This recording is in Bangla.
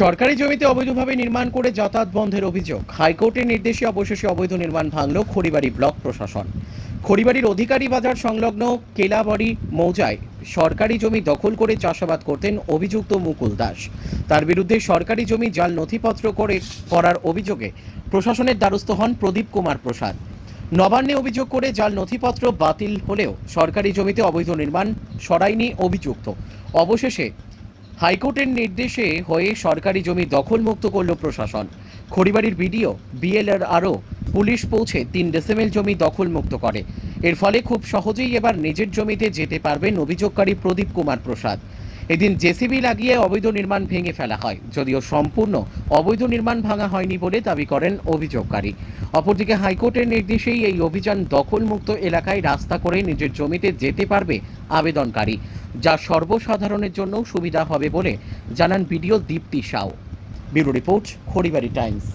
সরকারি জমিতে অবৈধভাবে নির্মাণ করে যাতায়াত বন্ধের অভিযোগ। হাইকোর্টের নির্দেশে অবশেষে অবৈধ নির্মাণ ভাঙল খড়িবাড়ি ব্লক প্রশাসন। খড়িবাড়ির অধিকারী বাজার সংলগ্ন কেলাবাড়ি মৌজায় সরকারি জমি দখল করে চাষাবাদ করতেন অভিযুক্ত মুকুল দাস। তার বিরুদ্ধে সরকারি জমি জাল নথিপত্র করে করার অভিযোগে প্রশাসনের দ্বারস্থ হন প্রদীপ কুমার প্রসাদ। নবান্নে অভিযোগ করে জাল নথিপত্র বাতিল হলেও সরকারি জমিতে অবৈধ নির্মাণ সরায়নি অভিযুক্ত। অবশেষে হাইকোর্টের নির্দেশে হয়ে সরকারি জমি দখলমুক্ত করল প্রশাসন। খড়িবাড়ির বিডিও, বিএলআর আরও পুলিশ পৌঁছে তিন ডেসিমেল জমি দখলমুক্ত করে। এর ফলে খুব সহজেই এবার নিজের জমিতে যেতে পারবেন অভিযোগকারী প্রদীপ কুমার প্রসাদ। এদিন জেসিবি লাগিয়ে অবৈধ নির্মাণ ভেঙে ফেলা হয়, যদিও সম্পূর্ণ অবৈধ নির্মাণ ভাঙা হয়নি বলে দাবি করেন অভিযোগকারী। অপরদিকে হাইকোর্টের নির্দেশেই এই অভিযান দখলমুক্ত এলাকায় রাস্তা করে নিজের জমিতে যেতে পারবে আবেদনকারী, যা সর্বসাধারণের জন্য সুবিধা হবে বলে জানান BDO Dipti Sau. Bureau report, Kharibari Times.